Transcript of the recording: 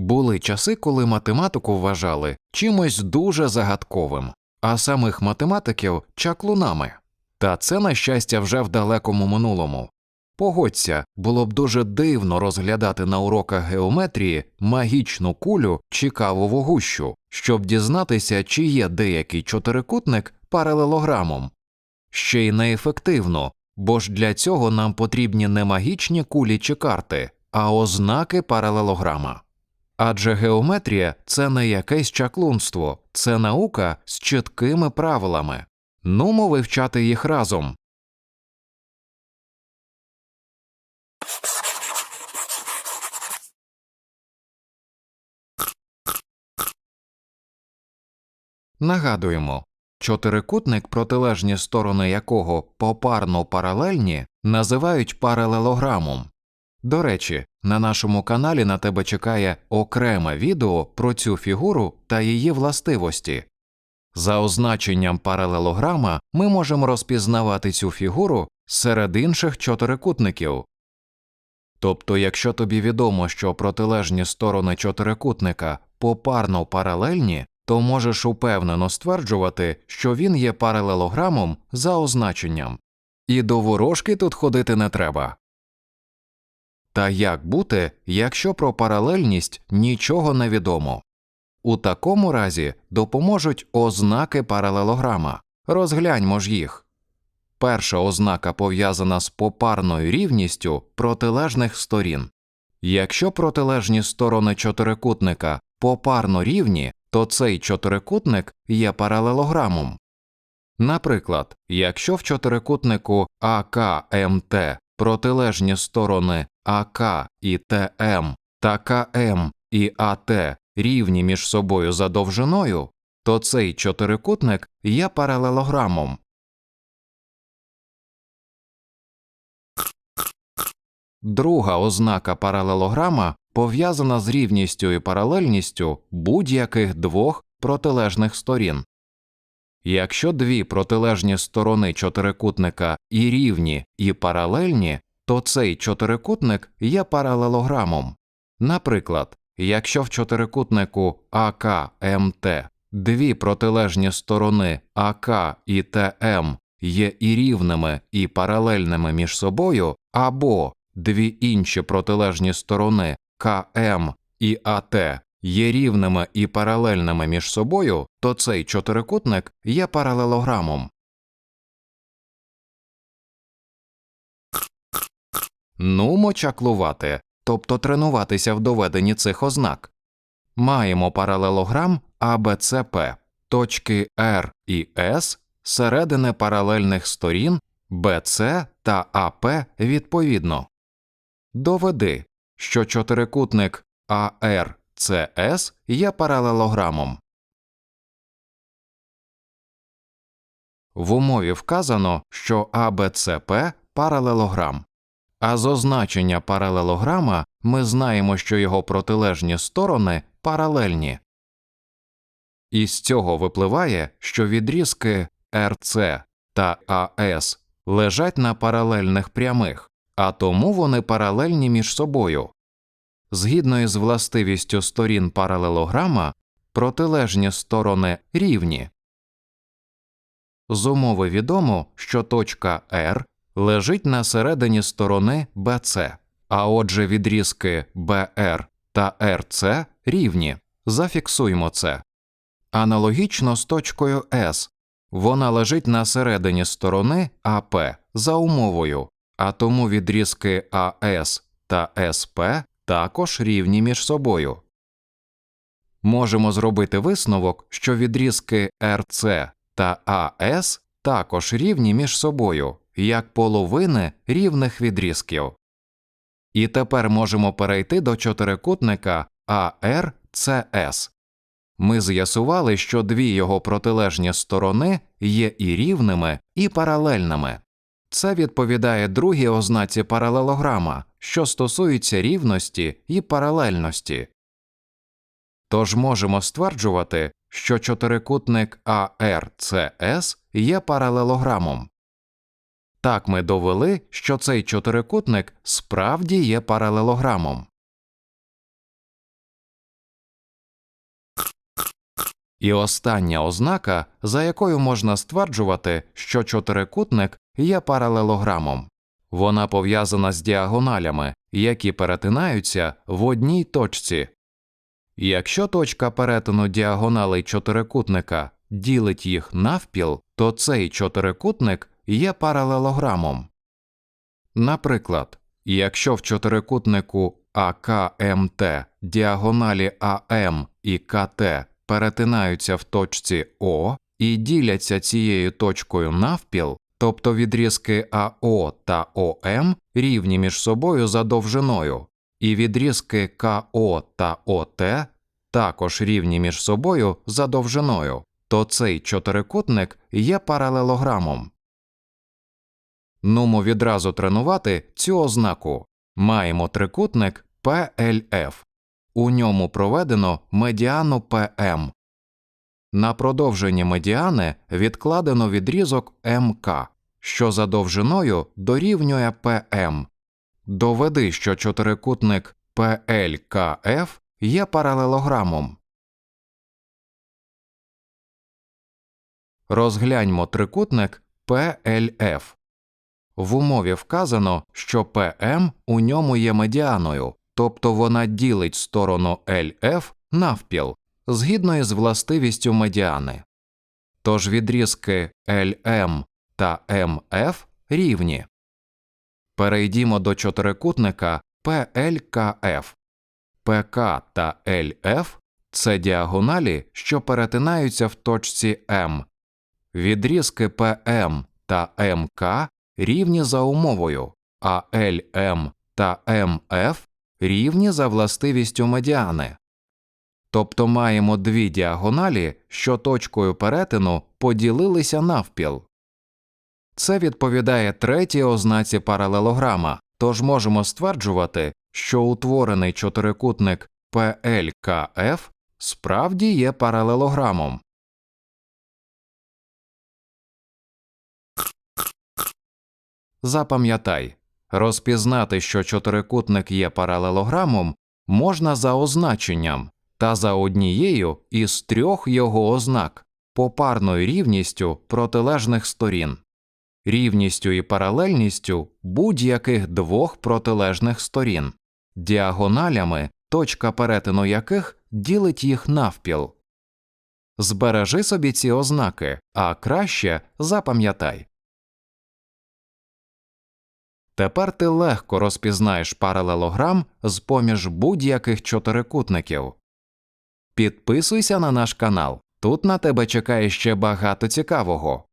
Були часи, коли математику вважали чимось дуже загадковим, а самих математиків чаклунами. Та це, на щастя, вже в далекому минулому. Погодься, було б дуже дивно розглядати на уроках геометрії магічну кулю чи кавову гущу, щоб дізнатися, чи є деякий чотирикутник паралелограмом. Ще й неефективно, бо ж для цього нам потрібні не магічні кулі чи карти, а ознаки паралелограма. Адже геометрія це не якесь чаклунство, це наука з чіткими правилами. Нумо вивчати їх разом. Нагадуємо, чотирикутник, протилежні сторони якого попарно паралельні, називають паралелограмом. До речі, на нашому каналі на тебе чекає окреме відео про цю фігуру та її властивості. За означенням паралелограма ми можемо розпізнавати цю фігуру серед інших чотирикутників. Тобто, якщо тобі відомо, що протилежні сторони чотирикутника попарно паралельні, то можеш упевнено стверджувати, що він є паралелограмом за означенням. І до ворожки тут ходити не треба. Та як бути, якщо про паралельність нічого не відомо? У такому разі допоможуть ознаки паралелограма. Розгляньмо ж їх. Перша ознака пов'язана з попарною рівністю протилежних сторін. Якщо протилежні сторони чотирикутника попарно рівні, то цей чотирикутник є паралелограмом. Наприклад, якщо в чотирикутнику АКМТ протилежні сторони АК і ТМ та КМ і АТ рівні між собою за довжиною, то цей чотирикутник є паралелограмом. Друга ознака паралелограма пов'язана з рівністю і паралельністю будь-яких двох протилежних сторін. Якщо дві протилежні сторони чотирикутника і рівні, і паралельні, то цей чотирикутник є паралелограмом. Наприклад, якщо в чотирикутнику АКМТ дві протилежні сторони АК і ТМ є і рівними, і паралельними між собою, або дві інші протилежні сторони КМ і АТ є рівними і паралельними між собою, то цей чотирикутник є паралелограмом. Нумо чаклувати, тобто тренуватися в доведенні цих ознак. Маємо паралелограм АБЦП, точки R і S середини паралельних сторін BC та АП відповідно. Доведи, що чотирикутник ARCS є паралелограмом. В умові вказано, що АБЦП паралелограм, а з паралелограма ми знаємо, що його протилежні сторони паралельні. Із цього випливає, що відрізки RC та AS лежать на паралельних прямих, а тому вони паралельні між собою. Згідно із властивістю сторін паралелограма, протилежні сторони рівні. З умови відомо, що точка R лежить на середині сторони BC, а отже відрізки BR та RC рівні. Зафіксуємо це. Аналогічно з точкою S. Вона лежить на середині сторони АП за умовою, а тому відрізки АС та СП також рівні між собою. Можемо зробити висновок, що відрізки РЦ та АС також рівні між собою, як половини рівних відрізків. І тепер можемо перейти до чотирикутника ARCS. Ми з'ясували, що дві його протилежні сторони є і рівними, і паралельними. Це відповідає другій ознаці паралелограма, що стосується рівності і паралельності. Тож можемо стверджувати, що чотирикутник ARCS є паралелограмом. Так ми довели, що цей чотирикутник справді є паралелограмом. І остання ознака, за якою можна стверджувати, що чотирикутник є паралелограмом. Вона пов'язана з діагоналями, які перетинаються в одній точці. Якщо точка перетину діагоналей чотирикутника ділить їх навпіл, то цей чотирикутник є паралелограмом. Наприклад, якщо в чотирикутнику АКМТ діагоналі АМ і КТ перетинаються в точці О і діляться цією точкою навпіл, тобто відрізки АО та ОМ рівні між собою за довжиною, і відрізки КО та ОТ також рівні між собою за довжиною, то цей чотирикутник є паралелограмом. Нумо відразу тренувати цю ознаку. Маємо трикутник PLF. У ньому проведено медіану PM. На продовженні медіани відкладено відрізок МК, що за довжиною дорівнює PM. Доведи, що чотирикутник PLKF є паралелограмом. Розгляньмо трикутник PLF. В умові вказано, що PM у ньому є медіаною, тобто вона ділить сторону LF навпіл, згідно із властивістю медіани. Тож відрізки LM та MF рівні. Перейдімо до чотирикутника PLKF. ПК та LF – це діагоналі, що перетинаються в точці М. Відрізки PM та МК рівні за умовою, а LM та MF рівні за властивістю медіани. Тобто маємо дві діагоналі, що точкою перетину поділилися навпіл. Це відповідає третій ознаці паралелограма, тож можемо стверджувати, що утворений чотирикутник PLKF справді є паралелограмом. Запам'ятай, розпізнати, що чотирикутник є паралелограмом, можна за означенням та за однією із трьох його ознак попарною рівністю протилежних сторін, рівністю і паралельністю будь-яких двох протилежних сторін, діагоналями, точка перетину яких ділить їх навпіл. Збережи собі ці ознаки, а краще запам'ятай. Тепер ти легко розпізнаєш паралелограм з поміж будь-яких чотирикутників. Підписуйся на наш канал. Тут на тебе чекає ще багато цікавого.